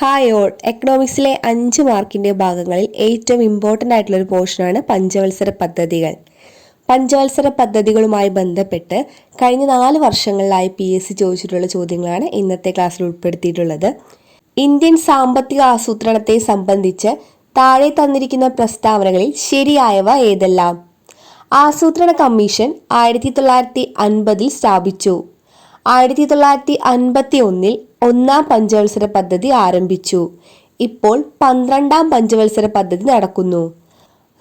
Hi all എക്കണോമിക്സിലെ അഞ്ച് മാർക്കിന്റെ ഭാഗങ്ങളിൽ ഏറ്റവും ഇമ്പോർട്ടന്റ് ആയിട്ടുള്ള ഒരു പോർഷനാണ് പഞ്ചവത്സര പദ്ധതികൾ. പഞ്ചവത്സര പദ്ധതികളുമായി ബന്ധപ്പെട്ട് കഴിഞ്ഞ നാല് വർഷങ്ങളിലായി പി എസ് സി ചോദിച്ചിട്ടുള്ള ചോദ്യങ്ങളാണ് ഇന്നത്തെ ക്ലാസ്സിൽ ഉൾപ്പെടുത്തിയിട്ടുള്ളത്. ഇന്ത്യൻ സാമ്പത്തിക ആസൂത്രണത്തെ സംബന്ധിച്ച് താഴെ തന്നിരിക്കുന്ന പ്രസ്താവനകളിൽ ശരിയായവ ഏതെല്ലാം? ആസൂത്രണ കമ്മീഷൻ ആയിരത്തി തൊള്ളായിരത്തി അൻപതിൽ സ്ഥാപിച്ചു. ആയിരത്തി തൊള്ളായിരത്തി അൻപത്തി ഒന്നിൽ ഒന്നാം പഞ്ചവത്സര പദ്ധതി ആരംഭിച്ചു. ഇപ്പോൾ പന്ത്രണ്ടാം പഞ്ചവത്സര പദ്ധതി നടക്കുന്നു.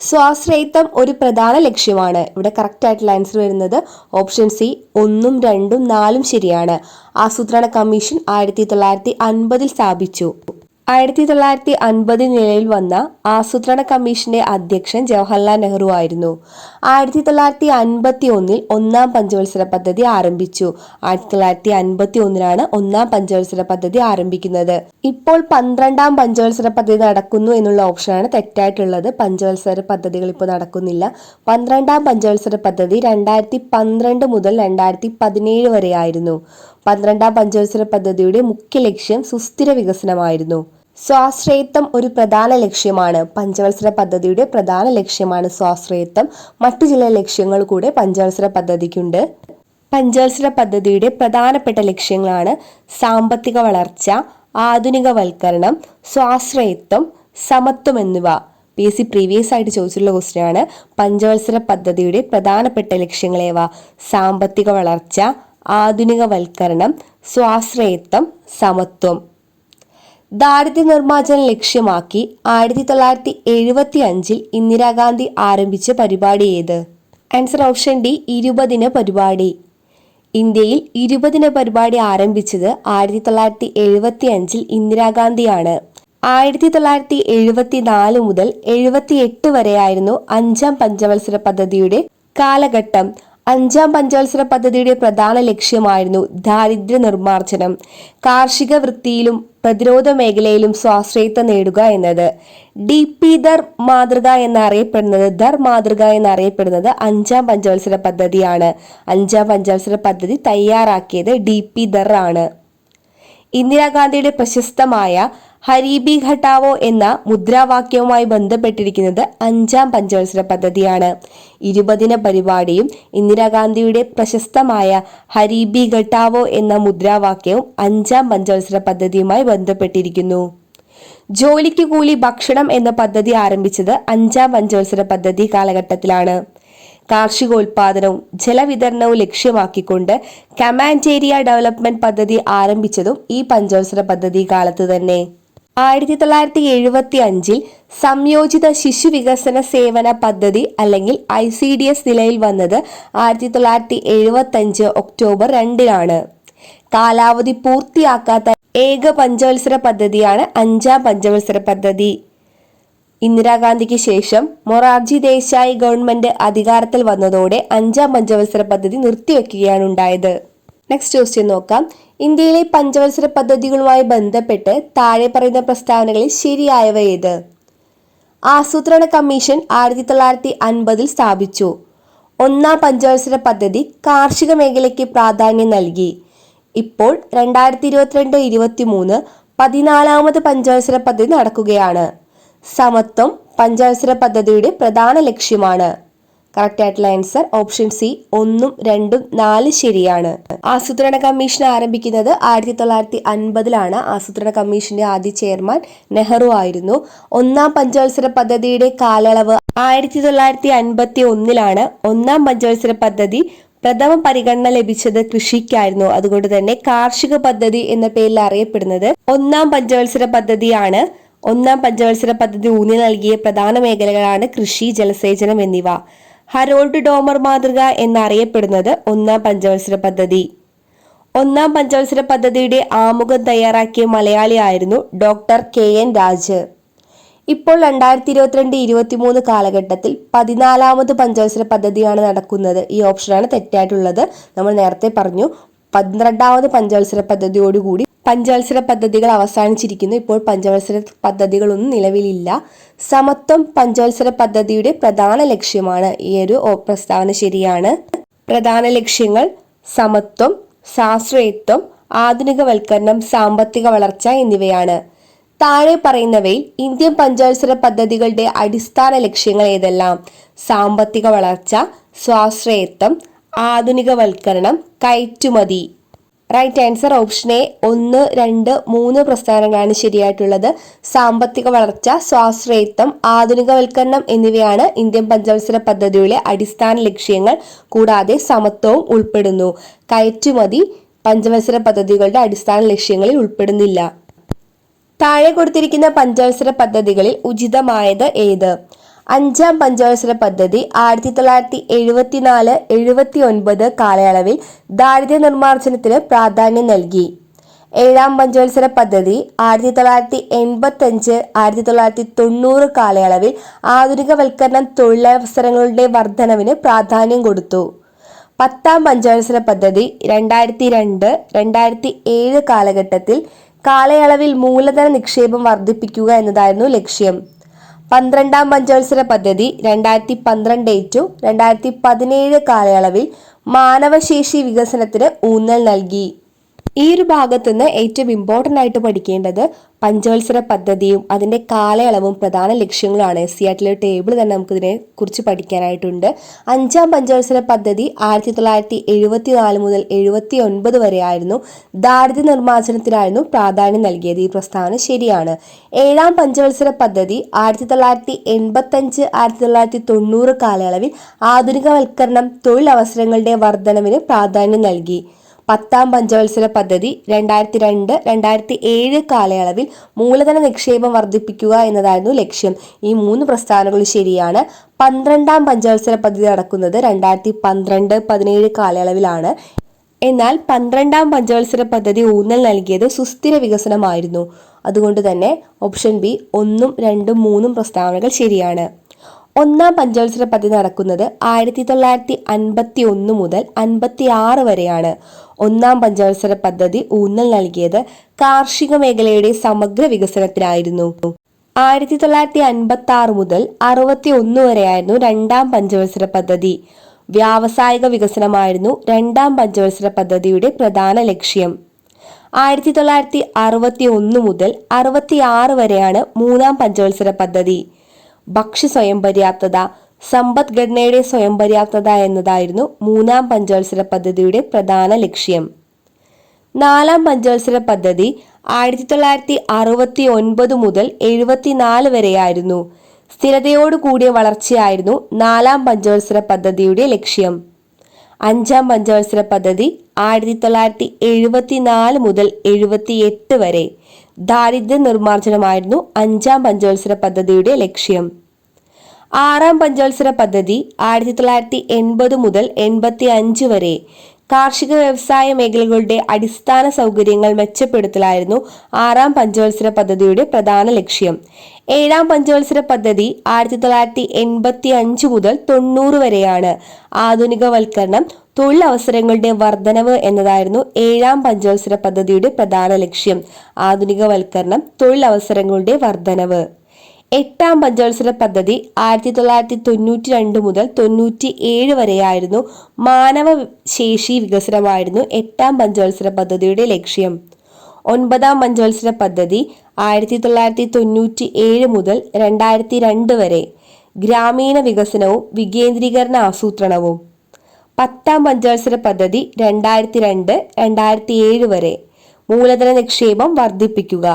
സ്വാശ്രയത്വം ഒരു പ്രധാന ലക്ഷ്യമാണ്. ഇവിടെ കറക്റ്റ് ആയിട്ടുള്ള ആൻസർ വരുന്നത് ഓപ്ഷൻ സി ഒന്നും രണ്ടും നാലും ശരിയാണ്. ആസൂത്രണ കമ്മീഷൻ ആയിരത്തി തൊള്ളായിരത്തി അൻപതിൽ സ്ഥാപിച്ചു. ആയിരത്തി തൊള്ളായിരത്തി അൻപതിൽ നിലയിൽ വന്ന ആസൂത്രണ കമ്മീഷന്റെ അധ്യക്ഷൻ ജവഹർലാൽ നെഹ്റു ആയിരുന്നു. ആയിരത്തി തൊള്ളായിരത്തി അൻപത്തി ഒന്നിൽ ഒന്നാം പഞ്ചവത്സര പദ്ധതി ആരംഭിച്ചു. ആയിരത്തി തൊള്ളായിരത്തി അൻപത്തി ഒന്നിലാണ് ഒന്നാം പഞ്ചവത്സര പദ്ധതി ആരംഭിക്കുന്നത്. ഇപ്പോൾ പന്ത്രണ്ടാം പഞ്ചവത്സര പദ്ധതി നടക്കുന്നു എന്നുള്ള ഓപ്ഷനാണ് തെറ്റായിട്ടുള്ളത്. പഞ്ചവത്സര പദ്ധതികൾ ഇപ്പോൾ നടക്കുന്നില്ല. പന്ത്രണ്ടാം പഞ്ചവത്സര പദ്ധതി രണ്ടായിരത്തി പന്ത്രണ്ട് മുതൽ രണ്ടായിരത്തി പതിനേഴ് വരെയായിരുന്നു. പന്ത്രണ്ടാം പഞ്ചവത്സര പദ്ധതിയുടെ മുഖ്യ ലക്ഷ്യം സുസ്ഥിര വികസനമായിരുന്നു. സ്വാശ്രയത്വം ഒരു പ്രധാന ലക്ഷ്യമാണ്. പഞ്ചവത്സര പദ്ധതിയുടെ പ്രധാന ലക്ഷ്യമാണ് സ്വാശ്രയത്വം. മറ്റു ചില ലക്ഷ്യങ്ങൾ കൂടെ പഞ്ചവത്സര പദ്ധതിക്കുണ്ട്. പഞ്ചവത്സര പദ്ധതിയുടെ പ്രധാനപ്പെട്ട ലക്ഷ്യങ്ങളാണ് സാമ്പത്തിക വളർച്ച ആധുനികവൽക്കരണം സ്വാശ്രയത്വം സമത്വം എന്നിവ. പി എസ് സി പ്രീവിയസ് ആയിട്ട് ചോദിച്ചിട്ടുള്ള ക്വസ്റ്റ്യൻ പഞ്ചവത്സര പദ്ധതിയുടെ പ്രധാനപ്പെട്ട ലക്ഷ്യങ്ങളേവ സാമ്പത്തിക വളർച്ച ആധുനികവൽക്കരണം സ്വാശ്രയത്വം സമത്വം. ദാരിദ്ര്യ നിർമ്മാർജനം ലക്ഷ്യമാക്കി ആയിരത്തി തൊള്ളായിരത്തി എഴുപത്തി അഞ്ചിൽ ഇന്ദിരാഗാന്ധി ആരംഭിച്ച പരിപാടി ഏത്? ആൻസർ ഓപ്ഷൻ ഡി ഇരുപതിന് പരിപാടി. ഇന്ത്യയിൽ ഇരുപതിന് പരിപാടി ആരംഭിച്ചത് ആയിരത്തി തൊള്ളായിരത്തി എഴുപത്തി അഞ്ചിൽ ഇന്ദിരാഗാന്ധിയാണ്. ആയിരത്തി തൊള്ളായിരത്തി എഴുപത്തി നാല് മുതൽ എഴുപത്തി എട്ട് വരെയായിരുന്നു അഞ്ചാം പഞ്ചവത്സര പദ്ധതിയുടെ കാലഘട്ടം. അഞ്ചാം പഞ്ചവത്സര പദ്ധതിയുടെ പ്രധാന ലക്ഷ്യമായിരുന്നു ദാരിദ്ര്യ നിർമ്മാർജനം. കാർഷിക വൃത്തിയിലും പ്രതിരോധ മേഖലയിലും സ്വാശ്രയത്വം നേടുക എന്നത്. ഡി പി ദർ മാതൃക എന്നറിയപ്പെടുന്നത് ദർ മാതൃക എന്നറിയപ്പെടുന്നത് അഞ്ചാം പഞ്ചവത്സര പദ്ധതിയാണ്. അഞ്ചാം പഞ്ചവത്സര പദ്ധതി തയ്യാറാക്കിയത് ഡി പി ദർ ആണ്. ഇന്ദിരാഗാന്ധിയുടെ പ്രശസ്തമായ ഹരീബി ഘട്ടാവോ എന്ന മുദ്രാവാക്യവുമായി ബന്ധപ്പെട്ടിരിക്കുന്നത് അഞ്ചാം പഞ്ചവത്സര പദ്ധതിയാണ്. ഇരുപതിന പരിപാടിയും ഇന്ദിരാഗാന്ധിയുടെ പ്രശസ്തമായ ഹരീബി ഘട്ടാവോ എന്ന മുദ്രാവാക്യവും അഞ്ചാം പഞ്ചവത്സര പദ്ധതിയുമായി ബന്ധപ്പെട്ടിരിക്കുന്നു. ജോലിക്ക് കൂലി ഭക്ഷണം എന്ന പദ്ധതി ആരംഭിച്ചത് അഞ്ചാം പഞ്ചവത്സര പദ്ധതി കാലഘട്ടത്തിലാണ്. കാർഷികോൽപാദനവും ജലവിതരണവും ലക്ഷ്യമാക്കിക്കൊണ്ട് കമാൻഡ് ഏരിയ ഡെവലപ്മെന്റ് പദ്ധതി ആരംഭിച്ചതും ഈ പഞ്ചവത്സര പദ്ധതി കാലത്ത് തന്നെ. ആയിരത്തി തൊള്ളായിരത്തി എഴുപത്തി അഞ്ചിൽ സംയോജിത ശിശു വികസന സേവന പദ്ധതി അല്ലെങ്കിൽ ഐ സി ഡി എസ് നിലയിൽ വന്നത് ആയിരത്തി തൊള്ളായിരത്തി എഴുപത്തി അഞ്ച് ഒക്ടോബർ രണ്ടിനാണ്. കാലാവധി പൂർത്തിയാക്കാത്ത ഏക പഞ്ചവത്സര പദ്ധതിയാണ് അഞ്ചാം പഞ്ചവത്സര പദ്ധതി. ഇന്ദിരാഗാന്ധിക്ക് ശേഷം മൊറാർജി ദേശായി ഗവൺമെന്റ് അധികാരത്തിൽ വന്നതോടെ അഞ്ചാം പഞ്ചവത്സര പദ്ധതി നിർത്തിവെക്കുകയാണ് ഉണ്ടായത്. നെക്സ്റ്റ് ക്വസ്റ്റ്യൻ നോക്കാം. ഇന്ത്യയിലെ പഞ്ചവത്സര പദ്ധതികളുമായി ബന്ധപ്പെട്ട് താഴെ പറയുന്ന പ്രസ്താവനകളിൽ ശരിയായവ ഏത്? ആസൂത്രണ കമ്മീഷൻ ആയിരത്തി തൊള്ളായിരത്തി അൻപതിൽ സ്ഥാപിച്ചു. ഒന്നാം പഞ്ചവത്സര പദ്ധതി കാർഷിക മേഖലയ്ക്ക് പ്രാധാന്യം നൽകി. ഇപ്പോൾ രണ്ടായിരത്തി ഇരുപത്തിരണ്ട് ഇരുപത്തി മൂന്ന് പതിനാലാമത് പഞ്ചവത്സര പദ്ധതി നടക്കുകയാണ്. സമത്വം പഞ്ചവത്സര പദ്ധതിയുടെ പ്രധാന ലക്ഷ്യമാണ്. കറക്റ്റ് ആയിട്ടുള്ള ആൻസർ ഓപ്ഷൻ സി ഒന്നും രണ്ടും നാല് ശരിയാണ്. ആസൂത്രണ കമ്മീഷൻ ആരംഭിക്കുന്നത് ആയിരത്തി തൊള്ളായിരത്തി അൻപതിലാണ് ആസൂത്രണ കമ്മീഷന്റെ ആദ്യ ചെയർമാൻ നെഹ്റു ആയിരുന്നു. ഒന്നാം പഞ്ചവത്സര പദ്ധതിയുടെ കാലയളവ് ആയിരത്തി തൊള്ളായിരത്തി അൻപത്തി ഒന്നിലാണ് ഒന്നാം പഞ്ചവത്സര പദ്ധതി പ്രഥമ പരിഗണന ലഭിച്ചത് കൃഷിക്കായിരുന്നു. അതുകൊണ്ട് തന്നെ കാർഷിക പദ്ധതി എന്ന പേരിൽ അറിയപ്പെടുന്നത് ഒന്നാം പഞ്ചവത്സര പദ്ധതിയാണ്. ഒന്നാം പഞ്ചവത്സര പദ്ധതി ഊന്നി നൽകിയ പ്രധാന മേഖലകളാണ് കൃഷി ജലസേചനം എന്നിവ. ഹരോൾഡ് ഡോമർ മാതൃക എന്നറിയപ്പെടുന്നത് ഒന്നാം പഞ്ചവത്സര പദ്ധതി. ഒന്നാം പഞ്ചവത്സര പദ്ധതിയുടെ ആമുഖം തയ്യാറാക്കിയ മലയാളിയായിരുന്നു ഡോക്ടർ കെ എൻ രാജ്. ഇപ്പോൾ രണ്ടായിരത്തി ഇരുപത്തിരണ്ട് ഇരുപത്തിമൂന്ന് കാലഘട്ടത്തിൽ പതിനാലാമത് പഞ്ചവത്സര പദ്ധതിയാണ് നടക്കുന്നത്. ഈ ഓപ്ഷനാണ് തെറ്റായിട്ടുള്ളത്. നമ്മൾ നേരത്തെ പറഞ്ഞു പന്ത്രണ്ടാമത് പഞ്ചവത്സര പദ്ധതിയോടുകൂടി പഞ്ചവത്സര പദ്ധതികൾ അവസാനിച്ചിരിക്കുന്നു. ഇപ്പോൾ പഞ്ചവത്സര പദ്ധതികളൊന്നും നിലവിലില്ല. സമത്വം പഞ്ചവത്സര പദ്ധതിയുടെ പ്രധാന ലക്ഷ്യമാണ്. ഈ ഒരു പ്രസ്താവന ശരിയാണ്. പ്രധാന ലക്ഷ്യങ്ങൾ സമത്വം സാശ്രയത്വം ആധുനികവൽക്കരണം സാമ്പത്തിക വളർച്ച എന്നിവയാണ്. താഴെ പറയുന്നവയിൽ ഇന്ത്യൻ പഞ്ചവത്സര പദ്ധതികളുടെ അടിസ്ഥാന ലക്ഷ്യങ്ങൾ ഏതെല്ലാം? സാമ്പത്തിക വളർച്ച സ്വാശ്രയത്വം ആധുനികവൽക്കരണം കയറ്റുമതി. റൈറ്റ് ആൻസർ ഓപ്ഷൻ എ ഒന്ന് രണ്ട് മൂന്ന് പ്രസ്ഥാനങ്ങളാണ് ശരിയായിട്ടുള്ളത്. സാമ്പത്തിക വളർച്ച സ്വാശ്രയത്വം ആധുനികവൽക്കരണം എന്നിവയാണ് ഇന്ത്യൻ പഞ്ചവത്സര പദ്ധതിയിലെ അടിസ്ഥാന ലക്ഷ്യങ്ങൾ. കൂടാതെ സമത്വവും ഉൾപ്പെടുന്നു. കയറ്റുമതി പഞ്ചവത്സര പദ്ധതികളുടെ അടിസ്ഥാന ലക്ഷ്യങ്ങളിൽ ഉൾപ്പെടുന്നില്ല. താഴെ കൊടുത്തിരിക്കുന്ന പഞ്ചവത്സര പദ്ധതികളിൽ ഉചിതമായത് ഏത്? അഞ്ചാം പഞ്ചവത്സര പദ്ധതി ആയിരത്തി തൊള്ളായിരത്തി എഴുപത്തിനാല് എഴുപത്തി ഒൻപത് കാലയളവിൽ ദാരിദ്ര്യ നിർമ്മാർജനത്തിന് പ്രാധാന്യം നൽകി. ഏഴാം പഞ്ചവത്സര പദ്ധതി ആയിരത്തി തൊള്ളായിരത്തി എൺപത്തഞ്ച് ആയിരത്തി തൊള്ളായിരത്തി തൊണ്ണൂറ് കാലയളവിൽ ആധുനികവൽക്കരണം തൊഴിലവസരങ്ങളുടെ വർധനവിന് പ്രാധാന്യം കൊടുത്തു. പത്താം പഞ്ചവത്സര പദ്ധതി രണ്ടായിരത്തി രണ്ട് രണ്ടായിരത്തി ഏഴ് കാലഘട്ടത്തിൽ കാലയളവിൽ മൂലധന നിക്ഷേപം വർദ്ധിപ്പിക്കുക എന്നതായിരുന്നു ലക്ഷ്യം. പന്ത്രണ്ടാം പഞ്ചവത്സര പദ്ധതി രണ്ടായിരത്തി പന്ത്രണ്ട് ടു രണ്ടായിരത്തി പതിനേഴ് കാലയളവിൽ മാനവശേഷി വികസനത്തിന് ഊന്നൽ നൽകി. ഈ ഒരു ഭാഗത്തു നിന്ന് ഏറ്റവും ഇമ്പോർട്ടന്റ് ആയിട്ട് പഠിക്കേണ്ടത് പഞ്ചവത്സര പദ്ധതിയും അതിന്റെ കാലയളവും പ്രധാന ലക്ഷ്യങ്ങളുമാണ് എസ് സി ആർട്ടിലെ ടേബിൾ തന്നെ നമുക്കിതിനെ കുറിച്ച് പഠിക്കാനായിട്ടുണ്ട്. അഞ്ചാം പഞ്ചവത്സര പദ്ധതി ആയിരത്തി തൊള്ളായിരത്തി എഴുപത്തി നാല് മുതൽ എഴുപത്തി ഒൻപത് വരെ ആയിരുന്നു. ദാരിദ്ര്യ നിർമ്മാർജനത്തിനായിരുന്നു പ്രാധാന്യം നൽകിയത്. ഈ പ്രസ്താവന ശരിയാണ്. ഏഴാം പഞ്ചവത്സര പദ്ധതി ആയിരത്തി തൊള്ളായിരത്തി എൺപത്തഞ്ച് ആയിരത്തി തൊള്ളായിരത്തി തൊണ്ണൂറ് കാലയളവിൽ ആധുനികവൽക്കരണം തൊഴിലവസരങ്ങളുടെ വർധനവിന് പ്രാധാന്യം നൽകി. പത്താം പഞ്ചവത്സര പദ്ധതി രണ്ടായിരത്തി രണ്ട് രണ്ടായിരത്തി ഏഴ് കാലയളവിൽ മൂലധന നിക്ഷേപം വർദ്ധിപ്പിക്കുക എന്നതായിരുന്നു ലക്ഷ്യം. ഈ മൂന്ന് പ്രസ്താവനകൾ ശരിയാണ്. പന്ത്രണ്ടാം പഞ്ചവത്സര പദ്ധതി നടക്കുന്നത് രണ്ടായിരത്തി പന്ത്രണ്ട് പതിനേഴ് കാലയളവിലാണ്. എന്നാൽ പന്ത്രണ്ടാം പഞ്ചവത്സര പദ്ധതി ഊന്നൽ നൽകിയത് സുസ്ഥിര വികസനമായിരുന്നു. അതുകൊണ്ട് തന്നെ ഓപ്ഷൻ ബി ഒന്നും രണ്ടും മൂന്നും പ്രസ്താവനകൾ ശരിയാണ്. ഒന്നാം പഞ്ചവത്സര പദ്ധതി നടക്കുന്നത് ആയിരത്തി തൊള്ളായിരത്തി അൻപത്തി ഒന്ന് മുതൽ അൻപത്തി ആറ് വരെയാണ്. ഒന്നാം പഞ്ചവത്സര പദ്ധതി ഊന്നൽ നൽകിയത് കാർഷിക മേഖലയുടെ സമഗ്ര വികസനത്തിനായിരുന്നു. ആയിരത്തി തൊള്ളായിരത്തി അൻപത്തി ആറ് മുതൽ അറുപത്തി ഒന്ന് വരെയായിരുന്നു രണ്ടാം പഞ്ചവത്സര പദ്ധതി. വ്യാവസായിക വികസനമായിരുന്നു രണ്ടാം പഞ്ചവത്സര പദ്ധതിയുടെ പ്രധാന ലക്ഷ്യം. ആയിരത്തി തൊള്ളായിരത്തി അറുപത്തി ഒന്ന് മുതൽ അറുപത്തി ആറ് വരെയാണ് മൂന്നാം പഞ്ചവത്സര പദ്ധതി. ഭക്ഷ്യ സ്വയം പര്യാപ്തത സമ്പദ്ഘടനയുടെ സ്വയം പര്യാപ്തത എന്നതായിരുന്നു മൂന്നാം പഞ്ചവത്സര പദ്ധതിയുടെ പ്രധാന ലക്ഷ്യം. നാലാം പഞ്ചവത്സര പദ്ധതി ആയിരത്തി തൊള്ളായിരത്തി അറുപത്തി ഒൻപത് മുതൽ എഴുപത്തിനാല് വരെയായിരുന്നു. സ്ഥിരതയോടുകൂടിയ വളർച്ചയായിരുന്നു നാലാം പഞ്ചവത്സര പദ്ധതിയുടെ ലക്ഷ്യം. അഞ്ചാം പഞ്ചവത്സര പദ്ധതി ആയിരത്തി തൊള്ളായിരത്തി എഴുപത്തിനാല് മുതൽ എഴുപത്തിയെട്ട് വരെ. ദാരിദ്ര്യ നിർമ്മാർജനമായിരുന്നു അഞ്ചാം പഞ്ചവത്സര പദ്ധതിയുടെ ലക്ഷ്യം. ആറാം പഞ്ചവത്സര പദ്ധതി ആയിരത്തി തൊള്ളായിരത്തി എൺപത് മുതൽ എൺപത്തി അഞ്ച് വരെ കാർഷിക വ്യവസായ മേഖലകളുടെ അടിസ്ഥാന സൗകര്യങ്ങൾ മെച്ചപ്പെടുത്തലായിരുന്നു ആറാം പഞ്ചവത്സര പദ്ധതിയുടെ പ്രധാന ലക്ഷ്യം. ഏഴാം പഞ്ചവത്സര പദ്ധതി ആയിരത്തി തൊള്ളായിരത്തി എൺപത്തി അഞ്ച് മുതൽ തൊണ്ണൂറ് വരെയാണ്. ആധുനികവൽക്കരണം തൊഴിലവസരങ്ങളുടെ വർധനവ് എന്നതായിരുന്നു ഏഴാം പഞ്ചവത്സര പദ്ധതിയുടെ പ്രധാന ലക്ഷ്യം. ആധുനികവൽക്കരണം തൊഴിലവസരങ്ങളുടെ വർധനവ്. എട്ടാം പഞ്ചവത്സര പദ്ധതി ആയിരത്തി തൊള്ളായിരത്തി തൊണ്ണൂറ്റി രണ്ട് മുതൽ തൊണ്ണൂറ്റി ഏഴ് വരെയായിരുന്നു മാനവ ശേഷി വികസനമായിരുന്നു എട്ടാം പഞ്ചവത്സര പദ്ധതിയുടെ ലക്ഷ്യം. ഒൻപതാം പഞ്ചവത്സര പദ്ധതി ആയിരത്തി തൊള്ളായിരത്തി തൊണ്ണൂറ്റി ഏഴ് മുതൽ രണ്ടായിരത്തി രണ്ട് വരെ ഗ്രാമീണ വികസനവും വികേന്ദ്രീകരണ ആസൂത്രണവും. പത്താം പഞ്ചവത്സര പദ്ധതി രണ്ടായിരത്തി രണ്ട് രണ്ടായിരത്തി ഏഴ് വരെ മൂലധന നിക്ഷേപം വർദ്ധിപ്പിക്കുക.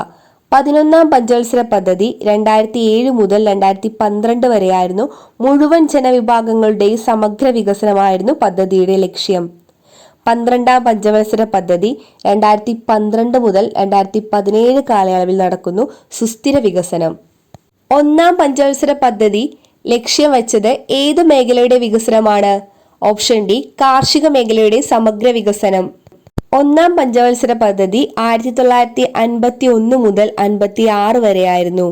പതിനൊന്നാം പഞ്ചവത്സര പദ്ധതി രണ്ടായിരത്തി ഏഴ് മുതൽ രണ്ടായിരത്തി പന്ത്രണ്ട് വരെയായിരുന്നു മുഴുവൻ ജനവിഭാഗങ്ങളുടെയും സമഗ്ര വികസനമായിരുന്നു പദ്ധതിയുടെ ലക്ഷ്യം. പന്ത്രണ്ടാം പഞ്ചവത്സര പദ്ധതി രണ്ടായിരത്തി പന്ത്രണ്ട് മുതൽ രണ്ടായിരത്തി പതിനേഴ് കാലയളവിൽ നടക്കുന്നു സുസ്ഥിര വികസനം. ഒന്നാം പഞ്ചവത്സര പദ്ധതി ലക്ഷ്യം വച്ചത് ഏത് മേഖലയുടെ വികസനമാണ്? ഓപ്ഷൻ ഡി കാർഷിക മേഖലയുടെ സമഗ്ര വികസനം. ഒന്നാം പഞ്ചവത്സര പദ്ധതി ആയിരത്തി തൊള്ളായിരത്തി അൻപത്തി ഒന്ന് മുതൽ അൻപത്തി ആറ് വരെയായിരുന്നു.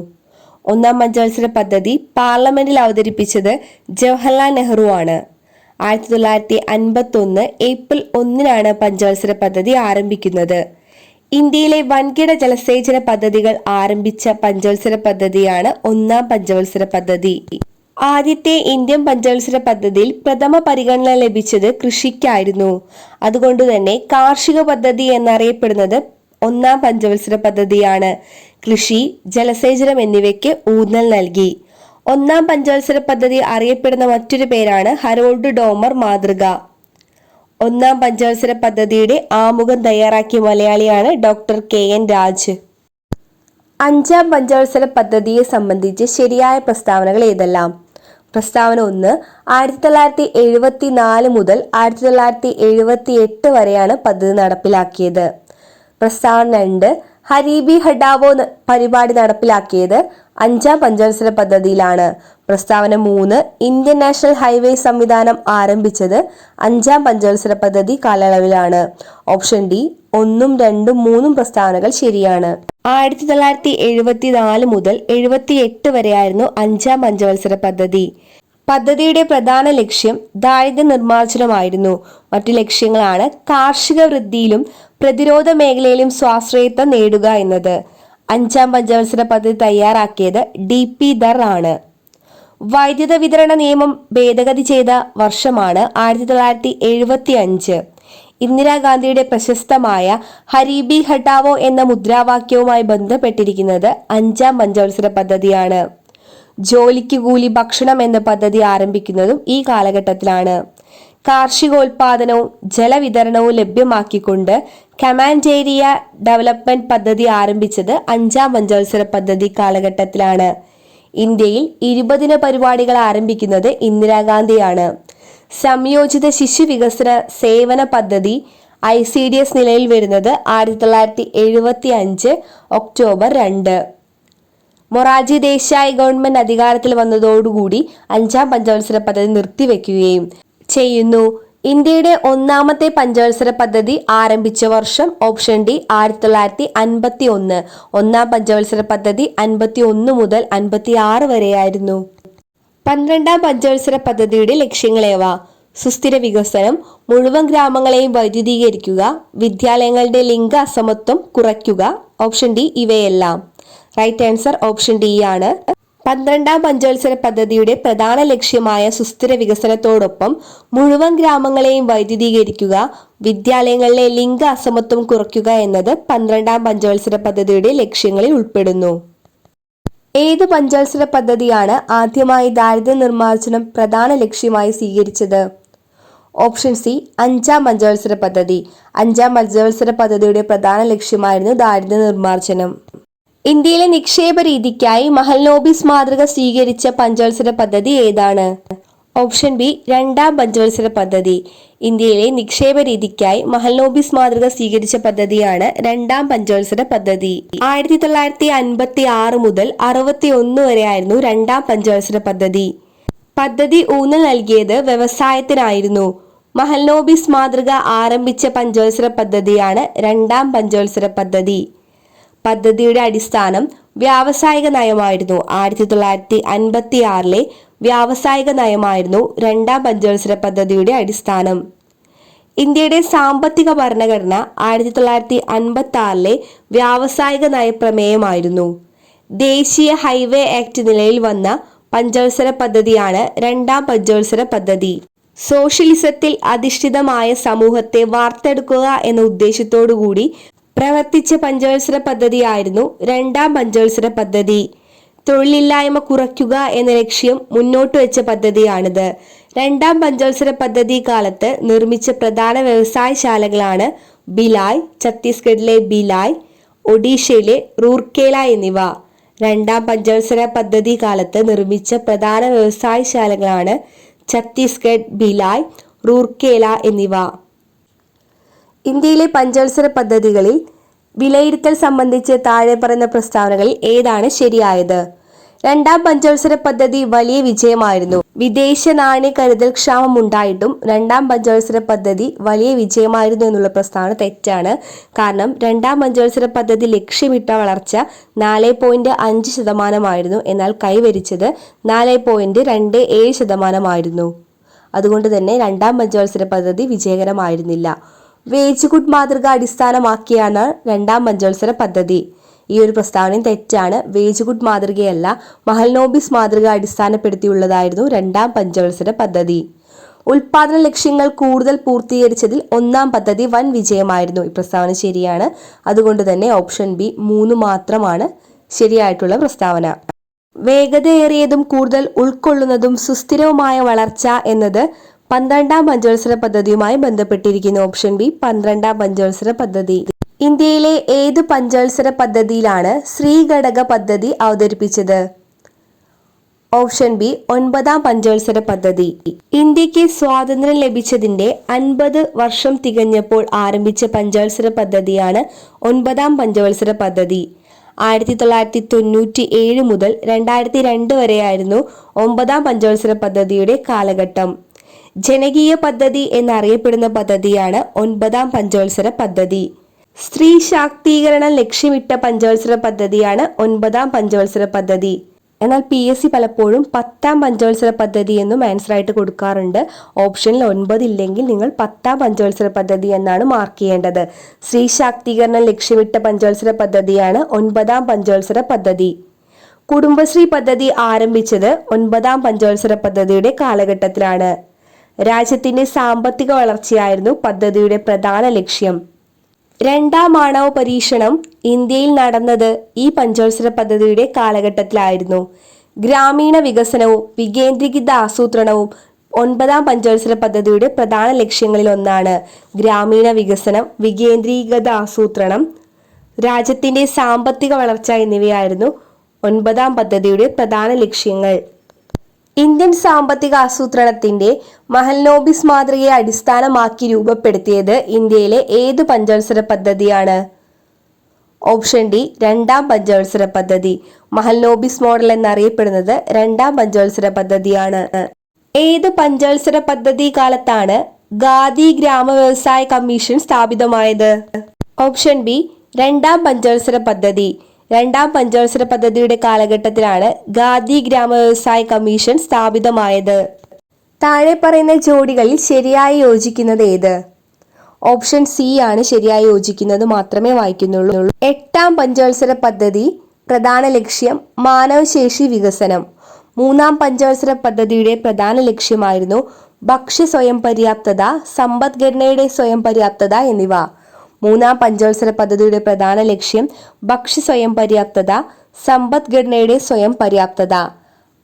ഒന്നാം പഞ്ചവത്സര പദ്ധതി പാർലമെന്റിൽ അവതരിപ്പിച്ചത് ജവഹർലാൽ നെഹ്റു ആണ്. ആയിരത്തി തൊള്ളായിരത്തി അൻപത്തി ഒന്ന് ഏപ്രിൽ ഒന്നിനാണ് പഞ്ചവത്സര പദ്ധതി ആരംഭിക്കുന്നത്. ഇന്ത്യയിലെ വൻകിട ജലസേചന പദ്ധതികൾ ആരംഭിച്ച പഞ്ചവത്സര പദ്ധതിയാണ് ഒന്നാം പഞ്ചവത്സര പദ്ധതി. ആദ്യത്തെ ഇന്ത്യൻ പഞ്ചവത്സര പദ്ധതിയിൽ പ്രഥമ പരിഗണന ലഭിച്ചത് കൃഷിക്കായിരുന്നു. അതുകൊണ്ട് തന്നെ കാർഷിക പദ്ധതി എന്നറിയപ്പെടുന്നത് ഒന്നാം പഞ്ചവത്സര പദ്ധതിയാണ്. കൃഷി ജലസേചനം എന്നിവയ്ക്ക് ഊന്നൽ നൽകി. ഒന്നാം പഞ്ചവത്സര പദ്ധതി അറിയപ്പെടുന്ന മറ്റൊരു പേരാണ് ഹരോൾഡ് ഡോമർ മാതൃക. ഒന്നാം പഞ്ചവത്സര പദ്ധതിയുടെ ആമുഖം തയ്യാറാക്കിയ മലയാളിയാണ് ഡോക്ടർ കെ എൻ രാജ്. അഞ്ചാം പഞ്ചവത്സര പദ്ധതിയെ സംബന്ധിച്ച് ശരിയായ പ്രസ്താവനകൾ ഏതെല്ലാം? പ്രസ്താവന ഒന്ന് ആയിരത്തി തൊള്ളായിരത്തി എഴുപത്തി നാല് മുതൽ ആയിരത്തി തൊള്ളായിരത്തി എഴുപത്തി എട്ട് വരെയാണ് പദ്ധതി നടപ്പിലാക്കിയത്. പ്രസ്താവന രണ്ട് ഹരീബി ഹഡാവോ പരിപാടി നടപ്പിലാക്കിയത് അഞ്ചാം പഞ്ചവത്സര പദ്ധതിയിലാണ്. പ്രസ്താവന മൂന്ന് ഇന്ത്യൻ നാഷണൽ ഹൈവേ സംവിധാനം ആരംഭിച്ചത് അഞ്ചാം പഞ്ചവത്സര പദ്ധതി കാലയളവിലാണ്. ഓപ്ഷൻ ഡി ഒന്നും രണ്ടും മൂന്നും പ്രസ്താവനകൾ ശരിയാണ്. ആയിരത്തി തൊള്ളായിരത്തി എഴുപത്തി നാല് മുതൽ എഴുപത്തി എട്ട് വരെയായിരുന്നു അഞ്ചാം പഞ്ചവത്സര പദ്ധതി. പദ്ധതിയുടെ പ്രധാന ലക്ഷ്യം ദാരിദ്ര്യ നിർമ്മാർജനമായിരുന്നു. മറ്റു ലക്ഷ്യങ്ങളാണ് കാർഷിക വൃദ്ധിയിലും പ്രതിരോധ മേഖലയിലും സ്വാശ്രയത്വം നേടുക എന്നത്. അഞ്ചാം പഞ്ചവത്സര പദ്ധതി തയ്യാറാക്കിയത് ഡി പി ദർ ആണ്. വൈദ്യുത വിതരണ നിയമം ഭേദഗതി ചെയ്ത വർഷമാണ് ആയിരത്തി തൊള്ളായിരത്തി എഴുപത്തി അഞ്ച് ഇന്ദിരാഗാന്ധിയുടെ പ്രശസ്തമായ ഹരിബി ഹട്ടാവോ എന്ന മുദ്രാവാക്യവുമായി ബന്ധപ്പെട്ടിരിക്കുന്നത് അഞ്ചാം പഞ്ചവത്സര പദ്ധതിയാണ്. ജോലിക്ക് കൂലി ഭക്ഷണം എന്ന പദ്ധതി ആരംഭിക്കുന്നതും ഈ കാലഘട്ടത്തിലാണ്. കാർഷികോൽപാദനവും ജലവിതരണവും ലഭ്യമാക്കിക്കൊണ്ട് കമാൻഡേരിയ ഡെവലപ്മെന്റ് പദ്ധതി ആരംഭിച്ചത് അഞ്ചാം പഞ്ചവത്സര പദ്ധതി കാലഘട്ടത്തിലാണ്. ഇന്ത്യയിൽ ഇരുപതിന പരിപാടികൾ ആരംഭിക്കുന്നത് ഇന്ദിരാഗാന്ധിയാണ്. സംയോജിത ശിശു വികസന സേവന പദ്ധതി ഐ സി ഡി എസ് നിലയിൽ വരുന്നത് ആയിരത്തി തൊള്ളായിരത്തി എഴുപത്തി അഞ്ച് ഒക്ടോബർ രണ്ട്. മൊറാജി ദേശായി ഗവൺമെന്റ് അധികാരത്തിൽ വന്നതോടുകൂടി അഞ്ചാം പഞ്ചവത്സര പദ്ധതി നിർത്തിവെക്കുകയും ചെയ്യുന്നു. ഇന്ത്യയുടെ ഒന്നാമത്തെ പഞ്ചവത്സര പദ്ധതി ആരംഭിച്ച വർഷം ഓപ്ഷൻ ഡി ആയിരത്തി തൊള്ളായിരത്തി അൻപത്തി ഒന്ന് ഒന്നാം പഞ്ചവത്സര പദ്ധതി അൻപത്തി ഒന്ന് മുതൽ അൻപത്തി ആറ് വരെയായിരുന്നു. പന്ത്രണ്ടാം പഞ്ചവത്സര പദ്ധതിയുടെ ലക്ഷ്യങ്ങളേവ സുസ്ഥിര വികസനം മുഴുവൻ ഗ്രാമങ്ങളെയും വൈദ്യുതീകരിക്കുക വിദ്യാലയങ്ങളുടെ ലിംഗ അസമത്വം കുറയ്ക്കുക ഓപ്ഷൻ ഡി ഇവയെല്ലാം. റൈറ്റ് ആൻസർ ഓപ്ഷൻ ഡി ആണ്. പന്ത്രണ്ടാം പഞ്ചവത്സര പദ്ധതിയുടെ പ്രധാന ലക്ഷ്യമായ സുസ്ഥിര വികസനത്തോടൊപ്പം മുഴുവൻ ഗ്രാമങ്ങളെയും വൈദ്യുതീകരിക്കുക വിദ്യാലയങ്ങളിലെ ലിംഗ അസമത്വം കുറയ്ക്കുക എന്നത് പന്ത്രണ്ടാം പഞ്ചവത്സര പദ്ധതിയുടെ ലക്ഷ്യങ്ങളിൽ ഉൾപ്പെടുന്നു. ഏത് പഞ്ചവത്സര പദ്ധതിയാണ് ആദ്യമായി ദാരിദ്ര്യ നിർമ്മാർജനം പ്രധാന ലക്ഷ്യമായി സ്വീകരിച്ചത്? ഓപ്ഷൻ സി അഞ്ചാം പഞ്ചവത്സര പദ്ധതി. അഞ്ചാം പഞ്ചവത്സര പദ്ധതിയുടെ പ്രധാന ലക്ഷ്യമായിരുന്നു ദാരിദ്ര്യ നിർമ്മാർജനം. ഇന്ത്യയിലെ നിക്ഷേപ രീതിക്കായി മഹൽനോബിസ് മാതൃക സ്വീകരിച്ച പഞ്ചവത്സര പദ്ധതി ഏതാണ്? ഓപ്ഷൻ ബി രണ്ടാം പഞ്ചവത്സര പദ്ധതി. ഇന്ത്യയിലെ നിക്ഷേപ രീതിക്കായി മഹൽനോബിസ് മാതൃക സ്വീകരിച്ച പദ്ധതിയാണ് രണ്ടാം പഞ്ചവത്സര പദ്ധതി. ആയിരത്തി തൊള്ളായിരത്തി അൻപത്തി ആറ് മുതൽ അറുപത്തി ഒന്ന് വരെയായിരുന്നു രണ്ടാം പഞ്ചവത്സര പദ്ധതി. പദ്ധതി ഊന്നൽ നൽകിയത് വ്യവസായത്തിനായിരുന്നു. മഹൽനോബിസ് മാതൃക ആരംഭിച്ച പഞ്ചവത്സര പദ്ധതിയാണ് രണ്ടാം പഞ്ചവത്സര പദ്ധതി. പദ്ധതിയുടെ അടിസ്ഥാനം വ്യാവസായിക നയമായിരുന്നു. ആയിരത്തി തൊള്ളായിരത്തി അൻപത്തി ആറിലെ വ്യാവസായിക നയമായിരുന്നു രണ്ടാം പഞ്ചവത്സര പദ്ധതിയുടെ അടിസ്ഥാനം. ഇന്ത്യയുടെ സാമ്പത്തിക ഭരണഘടന ആയിരത്തി തൊള്ളായിരത്തി അൻപത്തി ആറിലെ വ്യാവസായിക നയപ്രമേയമായിരുന്നു. ദേശീയ ഹൈവേ ആക്ട് നിലയിൽ വന്ന പഞ്ചവത്സര പദ്ധതിയാണ് രണ്ടാം പഞ്ചവത്സര പദ്ധതി. സോഷ്യലിസത്തിൽ അധിഷ്ഠിതമായ സമൂഹത്തെ വാർത്തെടുക്കുക എന്ന ഉദ്ദേശത്തോടു കൂടി പ്രവർത്തിച്ച പഞ്ചവത്സര പദ്ധതിയായിരുന്നു രണ്ടാം പഞ്ചവത്സര പദ്ധതി. തൊഴിലില്ലായ്മ കുറയ്ക്കുക എന്ന ലക്ഷ്യം മുന്നോട്ട് വെച്ച പദ്ധതിയാണിത്. രണ്ടാം പഞ്ചവത്സര പദ്ധതി കാലത്ത് നിർമ്മിച്ച പ്രധാന വ്യവസായശാലകളാണ് ബിലായ് ഛത്തീസ്ഗഡിലെ ബിലായ് ഒഡീഷയിലെ റൂർക്കേല എന്നിവ. രണ്ടാം പഞ്ചവത്സര പദ്ധതി കാലത്ത് നിർമ്മിച്ച പ്രധാന വ്യവസായശാലകളാണ് ഛത്തീസ്ഗഡ് ബിലായ് റൂർക്കേല എന്നിവ. ഇന്ത്യയിലെ പഞ്ചവത്സര പദ്ധതികളിൽ വിലയിരുത്തൽ സംബന്ധിച്ച് താഴെ പറയുന്ന പ്രസ്താവനകളിൽ ഏതാണ് ശരിയായത്? രണ്ടാം പഞ്ചവത്സര പദ്ധതി വലിയ വിജയമായിരുന്നു. വിദേശ നാണ്യ കരുതൽ ക്ഷാമം ഉണ്ടായിട്ടും രണ്ടാം പഞ്ചവത്സര പദ്ധതി വലിയ വിജയമായിരുന്നു എന്നുള്ള പ്രസ്താവന തെറ്റാണ്. കാരണം രണ്ടാം പഞ്ചവത്സര പദ്ധതി ലക്ഷ്യമിട്ട വളർച്ച നാല് പോയിന്റ് അഞ്ച് ശതമാനമായിരുന്നു. എന്നാൽ കൈവരിച്ചത് നാല് പോയിന്റ് രണ്ട് ഏഴ് ശതമാനമായിരുന്നു. അതുകൊണ്ട് തന്നെ രണ്ടാം പഞ്ചവത്സര പദ്ധതി വിജയകരമായിരുന്നില്ല. വേജ് ഗുഡ് മാതൃക അടിസ്ഥാനമാക്കിയാണ് രണ്ടാം പഞ്ചവത്സര പദ്ധതി. ഈ ഒരു പ്രസ്താവനയും തെറ്റാണ്. വേജ് ഗുഡ് മാതൃകയല്ല മഹൽനോബിസ് മാതൃക അടിസ്ഥാനപ്പെടുത്തിയുള്ളതായിരുന്നു രണ്ടാം പഞ്ചവത്സര പദ്ധതി. ഉൽപാദന ലക്ഷ്യങ്ങൾ കൂടുതൽ പൂർത്തീകരിച്ചതിൽ ഒന്നാം പദ്ധതി വൻ വിജയമായിരുന്നു. ഈ പ്രസ്താവന ശരിയാണ്. അതുകൊണ്ട് തന്നെ ഓപ്ഷൻ ബി മൂന്ന് മാത്രമാണ് ശരിയായിട്ടുള്ള പ്രസ്താവന. വേഗതയേറിയതും കൂടുതൽ ഉൾക്കൊള്ളുന്നതും സുസ്ഥിരവുമായ വളർച്ച എന്നത് പന്ത്രണ്ടാം പഞ്ചവത്സര പദ്ധതിയുമായി ബന്ധപ്പെട്ടിരിക്കുന്ന ഓപ്ഷൻ ബി പന്ത്രണ്ടാം പഞ്ചവത്സര പദ്ധതി. ഇന്ത്യയിലെ ഏത് പഞ്ചവത്സര പദ്ധതിയിലാണ് ശ്രീഘടക പദ്ധതി അവതരിപ്പിച്ചത്? ഓപ്ഷൻ ബി ഒൻപതാം പഞ്ചവത്സര പദ്ധതി. ഇന്ത്യയ്ക്ക് സ്വാതന്ത്ര്യം ലഭിച്ചതിന്റെ അൻപത് വർഷം തികഞ്ഞപ്പോൾ ആരംഭിച്ച പഞ്ചവത്സര പദ്ധതിയാണ് ഒൻപതാം പഞ്ചവത്സര പദ്ധതി. ആയിരത്തി തൊള്ളായിരത്തി തൊണ്ണൂറ്റി ഏഴ് മുതൽ രണ്ടായിരത്തി രണ്ട് വരെയായിരുന്നു ഒമ്പതാം പഞ്ചവത്സര പദ്ധതിയുടെ കാലഘട്ടം. ജനകീയ പദ്ധതി എന്നറിയപ്പെടുന്ന പദ്ധതിയാണ് ഒൻപതാം പഞ്ചവത്സര പദ്ധതി. സ്ത്രീ ശാക്തീകരണം ലക്ഷ്യമിട്ട പഞ്ചവത്സര പദ്ധതിയാണ് ഒൻപതാം പഞ്ചവത്സര പദ്ധതി. എന്നാൽ പി എസ് സി പലപ്പോഴും പത്താം പഞ്ചവത്സര പദ്ധതി എന്നും ആൻസർ ആയിട്ട് കൊടുക്കാറുണ്ട്. ഓപ്ഷനിൽ ഒൻപത് ഇല്ലെങ്കിൽ നിങ്ങൾ പത്താം പഞ്ചവത്സര പദ്ധതി എന്നാണ് മാർക്ക് ചെയ്യേണ്ടത്. സ്ത്രീ ശാക്തീകരണം ലക്ഷ്യമിട്ട പഞ്ചവത്സര പദ്ധതിയാണ് ഒൻപതാം പഞ്ചവത്സര പദ്ധതി. കുടുംബശ്രീ പദ്ധതി ആരംഭിച്ചത് ഒൻപതാം പഞ്ചവത്സര പദ്ധതിയുടെ കാലഘട്ടത്തിലാണ്. രാജ്യത്തിന്റെ സാമ്പത്തിക വളർച്ചയായിരുന്നു പദ്ധതിയുടെ പ്രധാന ലക്ഷ്യം. രണ്ടാം ആണവ പരീക്ഷണം ഇന്ത്യയിൽ നടന്നത് ഈ പഞ്ചവത്സര പദ്ധതിയുടെ കാലഘട്ടത്തിലായിരുന്നു. ഗ്രാമീണ വികസനവും വികേന്ദ്രീകൃത ആസൂത്രണവും ഒൻപതാം പഞ്ചവത്സര പദ്ധതിയുടെ പ്രധാന ലക്ഷ്യങ്ങളിൽ ഒന്നാണ് ഗ്രാമീണ വികസനം വികേന്ദ്രീകൃത ആസൂത്രണം രാജ്യത്തിന്റെ സാമ്പത്തിക വളർച്ച എന്നിവയായിരുന്നു ഒൻപതാം പദ്ധതിയുടെ പ്രധാന ലക്ഷ്യങ്ങൾ. ഇന്ത്യൻ സാമ്പത്തിക ആസൂത്രണത്തിന്റെ മഹൽനോബിസ് മാതൃകയെ അടിസ്ഥാനമാക്കി രൂപപ്പെടുത്തിയത് ഇന്ത്യയിലെ ഏത് പഞ്ചവത്സര പദ്ധതിയാണ്? ഓപ്ഷൻ ഡി രണ്ടാം പഞ്ചവത്സര പദ്ധതി. മഹൽനോബിസ് മോഡൽ എന്നറിയപ്പെടുന്നത് രണ്ടാം പഞ്ചവത്സര പദ്ധതിയാണ്. ഏത് പഞ്ചവത്സര പദ്ധതി കാലത്താണ് ഖാദി ഗ്രാമ വ്യവസായ കമ്മീഷൻ സ്ഥാപിതമായത്? ഓപ്ഷൻ ബി രണ്ടാം പഞ്ചവത്സര പദ്ധതി. രണ്ടാം പഞ്ചവത്സര പദ്ധതിയുടെ കാലഘട്ടത്തിലാണ് ഗാന്ധി ഗ്രാമ വ്യവസായ കമ്മീഷൻ സ്ഥാപിതമായത്. താഴെ പറയുന്ന ജോഡികളിൽ ശരിയായി യോജിക്കുന്നത് ഏത്? ഓപ്ഷൻ സി ആണ് ശരിയായി യോജിക്കുന്നത് മാത്രമേ വായിക്കുന്നുള്ളൂ. എട്ടാം പഞ്ചവത്സര പദ്ധതി പ്രധാന ലക്ഷ്യം മാനവശേഷി വികസനം. മൂന്നാം പഞ്ചവത്സര പദ്ധതിയുടെ പ്രധാന ലക്ഷ്യമായിരുന്നു ഭക്ഷ്യ സ്വയം പര്യാപ്തത സമ്പദ്ഘടനയുടെ സ്വയം പര്യാപ്തത എന്നിവ. മൂന്നാം പഞ്ചവത്സര പദ്ധതിയുടെ പ്രധാന ലക്ഷ്യം ഭക്ഷ്യ സ്വയം പര്യാപ്തത സമ്പദ്ഘടനയുടെ സ്വയം പര്യാപ്തത.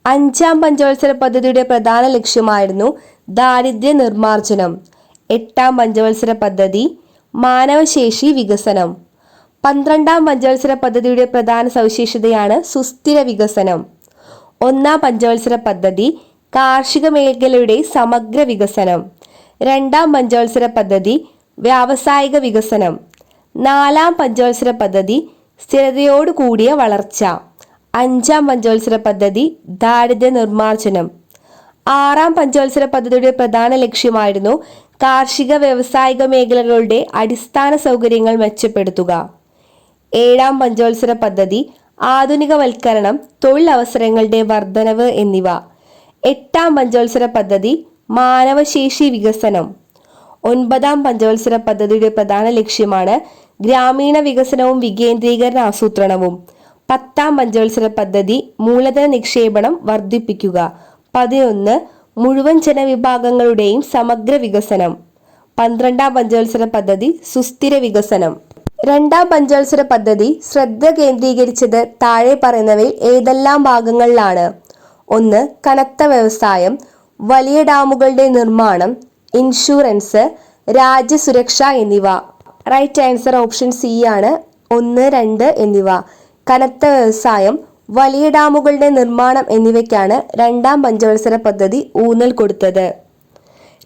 അഞ്ചാം പഞ്ചവത്സര പദ്ധതിയുടെ പ്രധാന ലക്ഷ്യമായിരുന്നു ദാരിദ്ര്യ നിർമ്മാർജനം. എട്ടാം പഞ്ചവത്സര പദ്ധതി മാനവശേഷി വികസനം. പന്ത്രണ്ടാം പഞ്ചവത്സര പദ്ധതിയുടെ പ്രധാന സവിശേഷതയാണ് സുസ്ഥിര വികസനം. ഒന്നാം പഞ്ചവത്സര പദ്ധതി കാർഷിക മേഖലയുടെ സമഗ്ര വികസനം. രണ്ടാം പഞ്ചവത്സര പദ്ധതി വ്യാവസായിക വികസനം. നാലാം പഞ്ചവത്സര പദ്ധതി സ്ഥിരതയോട് കൂടിയ വളർച്ച. അഞ്ചാം പഞ്ചവത്സര പദ്ധതി ദാരിദ്ര്യ നിർമ്മാർജനം. ആറാം പഞ്ചവത്സര പദ്ധതിയുടെ പ്രധാന ലക്ഷ്യമായിരുന്നു കാർഷിക വ്യവസായിക മേഖലകളുടെ അടിസ്ഥാന സൗകര്യങ്ങൾ മെച്ചപ്പെടുത്തുക. ഏഴാം പഞ്ചവത്സര പദ്ധതി ആധുനികവൽക്കരണം തൊഴിലവസരങ്ങളുടെ വർധനവ് എന്നിവ. എട്ടാം പഞ്ചവത്സര പദ്ധതി മാനവശേഷി വികസനം. ഒൻപതാം പഞ്ചവത്സര പദ്ധതിയുടെ പ്രധാന ലക്ഷ്യമാണ് ഗ്രാമീണ വികസനവും വികേന്ദ്രീകരണ ആസൂത്രണവും. പത്താം പഞ്ചവത്സര പദ്ധതി മൂലധന നിക്ഷേപണം വർദ്ധിപ്പിക്കുക. പതിനൊന്ന് മുഴുവൻ ജനവിഭാഗങ്ങളുടെയും സമഗ്ര വികസനം. പന്ത്രണ്ടാം പഞ്ചവത്സര പദ്ധതി സുസ്ഥിര വികസനം. രണ്ടാം പഞ്ചവത്സര പദ്ധതി ശ്രദ്ധ കേന്ദ്രീകരിച്ചത് താഴെ പറയുന്നവയിൽ ഏതെല്ലാം ഭാഗങ്ങളിലാണ്? ഒന്ന് കനത്ത വ്യവസായം. വലിയ ഡാമുകളുടെ നിർമ്മാണം. ഇൻഷുറൻസ് രാജ്യസുരക്ഷ എന്നിവ. റൈറ്റ് ആൻസർ ഓപ്ഷൻ സി ആണ് ഒന്ന് രണ്ട് എന്നിവ. കനത്ത വ്യവസായം വലിയ ഡാമുകളുടെ നിർമ്മാണം എന്നിവയ്ക്കാണ് രണ്ടാം പഞ്ചവത്സര പദ്ധതി ഊന്നൽ കൊടുത്തത്.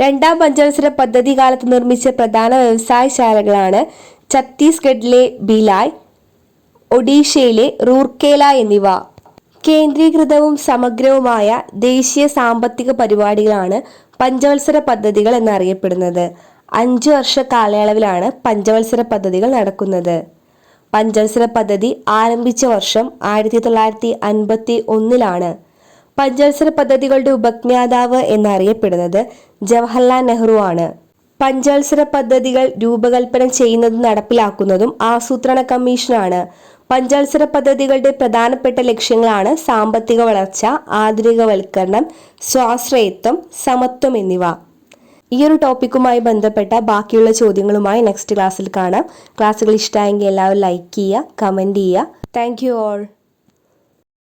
രണ്ടാം പഞ്ചവത്സര പദ്ധതി കാലത്ത് നിർമ്മിച്ച പ്രധാന വ്യവസായശാലകളാണ് ഛത്തീസ്ഗഡിലെ ബിലായ് ഒഡീഷയിലെ റൂർക്കേല എന്നിവ. കേന്ദ്രീകൃതവും സമഗ്രവുമായ ദേശീയ സാമ്പത്തിക പരിപാടികളാണ് പഞ്ചവത്സര പദ്ധതികൾ എന്നറിയപ്പെടുന്നത്. അഞ്ചു വർഷ കാലയളവിലാണ് പഞ്ചവത്സര പദ്ധതികൾ നടക്കുന്നത്. പഞ്ചവത്സര പദ്ധതി ആരംഭിച്ച വർഷം ആയിരത്തി തൊള്ളായിരത്തി അൻപത്തി ഒന്നിലാണ് പഞ്ചവത്സര പദ്ധതികളുടെ ഉപജ്ഞാതാവ് എന്നറിയപ്പെടുന്നത് ജവഹർലാൽ നെഹ്റു ആണ്. പഞ്ചവത്സര പദ്ധതികൾ രൂപകൽപ്പന ചെയ്യുന്നതും നടപ്പിലാക്കുന്നതും ആസൂത്രണ കമ്മീഷനാണ്. പഞ്ചവത്സര പദ്ധതികളുടെ പ്രധാനപ്പെട്ട ലക്ഷ്യങ്ങളാണ് സാമ്പത്തിക വളർച്ച ആധുനികവൽക്കരണം സ്വാശ്രയത്വം സമത്വം എന്നിവ. ഈ ഒരു ടോപ്പിക്കുമായി ബന്ധപ്പെട്ട ബാക്കിയുള്ള ചോദ്യങ്ങളുമായി നെക്സ്റ്റ് ക്ലാസ്സിൽ കാണാം. ക്ലാസ്സുകൾ ഇഷ്ടമായെങ്കിൽ എല്ലാവരും ലൈക്ക് ചെയ്യുക കമന്റ് ചെയ്യുക. Thank you all.